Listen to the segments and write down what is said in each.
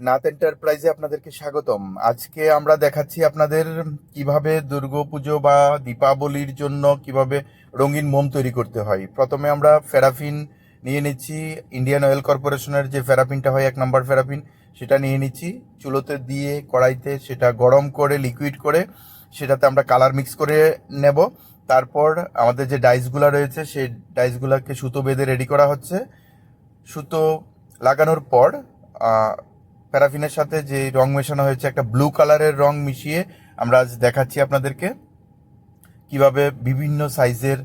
নাথ এন্টারপ্রাইজে আপনাদেরকে স্বাগতম। আজকে আমরা দেখাচ্ছি আপনাদের কীভাবে দুর্গাপুজো বা দীপাবলির জন্য কীভাবে রঙিন মোম তৈরি করতে হয়। প্রথমে আমরা ফেরাফিন নিয়ে নিচ্ছি। ইন্ডিয়ান অয়েল কর্পোরেশনের যে ফেরাফিনটা হয়, এক নম্বর ফেরাফিন, সেটা নিয়ে নিচ্ছি। চুলোতে দিয়ে কড়াইতে সেটা গরম করে লিকুইড করে, সেটাতে আমরা কালার মিক্স করে নেব। তারপর আমাদের যে ডাইসগুলো রয়েছে, সেই ডাইসগুলোকে সুতো বেঁধে রেডি করা হচ্ছে। সুতো লাগানোর পর প্যারাফিনের সাথে যে রং মেশানো হয়েছে, একটা ব্লু কালারের রং মিশিয়ে আমরা আজ দেখাচ্ছি আপনাদেরকে। কীভাবে বিভিন্ন সাইজের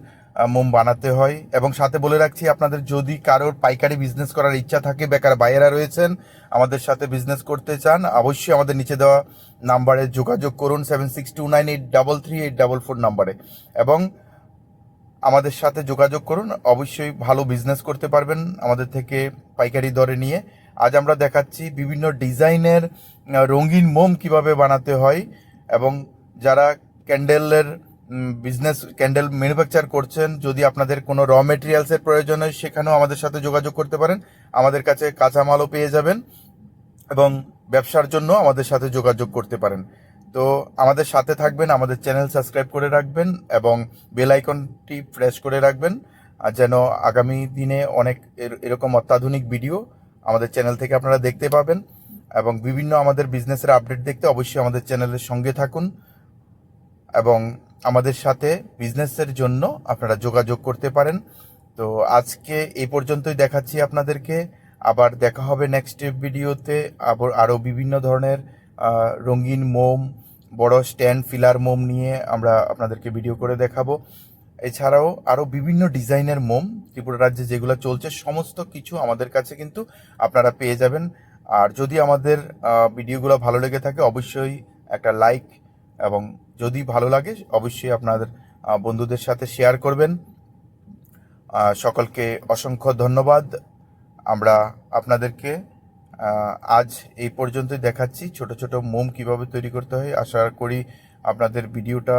মোম বানাতে হয় এবং সাথে বলে রাখছি আপনাদের, যদি কারোর পাইকারি বিজনেস করার ইচ্ছা থাকে, বেকার বাইরা রয়েছেন, আমাদের সাথে বিজনেস করতে চান, অবশ্যই আমাদের নিচে দেওয়া নাম্বারে যোগাযোগ করুন seven six two nine eight double three eight double four নাম্বারে। এবং আমাদের সাথে যোগাযোগ করুন, অবশ্যই ভালো বিজনেস করতে পারবেন আমাদের থেকে পাইকারি দরে নিয়ে। আজ আমরা দেখাচ্ছি বিভিন্ন ডিজাইনের রঙিন মোম কীভাবে বানাতে হয় এবং যারা ক্যান্ডেলের বিজনেস ক্যান্ডেল ম্যানুফ্যাকচার করছেন, যদি আপনাদের কোনো র মেটেরিয়ালসের প্রয়োজন হয়, সেখানেও আমাদের সাথে যোগাযোগ করতে পারেন। আমাদের কাছে কাঁচামালও পেয়ে যাবেন এবং ব্যবসার জন্য আমাদের সাথে যোগাযোগ করতে পারেন। তো আমাদের সাথে থাকবেন, আমাদের চ্যানেল সাবস্ক্রাইব করে রাখবেন এবং বেল আইকনটি প্রেস করে রাখবেন। আর যেন আগামী দিনে অনেক এর- এরকম অত্যাধুনিক ভিডিও আমাদের চ্যানেল থেকে আপনারা দেখতে পাবেন এবং বিভিন্ন আমাদের বিজনেসের আপডেট দেখতে অবশ্যই আমাদের চ্যানেলের সঙ্গে থাকুন এবং আমাদের সাথে বিজনেসের জন্য আপনারা যোগাযোগ করতে পারেন। তো আজকে এই পর্যন্তই দেখাচ্ছি আপনাদেরকে। আবার দেখা হবে নেক্সট ভিডিওতে আবার আরও বিভিন্ন ধরনের রঙিন মোম, বড় স্ট্যান্ড ফিলার মোম নিয়ে আমরা আপনাদেরকে ভিডিও করে দেখাবো। এছাড়াও আরও বিভিন্ন ডিজাইনের মোম ত্রিপুরা রাজ্যে যেগুলো চলছে, সমস্ত কিছু আমাদের কাছে কিন্তু আপনারা পেয়ে যাবেন। আর যদি আমাদের ভিডিওগুলো ভালো লেগে থাকে, অবশ্যই একটা লাইক এবং যদি ভালো লাগে, অবশ্যই আপনাদের বন্ধুদের সাথে শেয়ার করবেন। সকলকে অসংখ্য ধন্যবাদ। আমরা আপনাদেরকে আজ এই পর্যন্তই দেখাচ্ছি, ছোট ছোট মোম কীভাবে তৈরি করতে হয়। আশা করি আপনাদের ভিডিওটা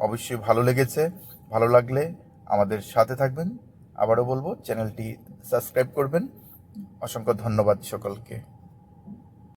অবশ্যই ভালো লেগেছে, ভালো লাগলে আমাদের সাথে থাকবেন। আবারও বলব, চ্যানেলটি সাবস্ক্রাইব করবেন। অসংখ্য ধন্যবাদ সকলকে।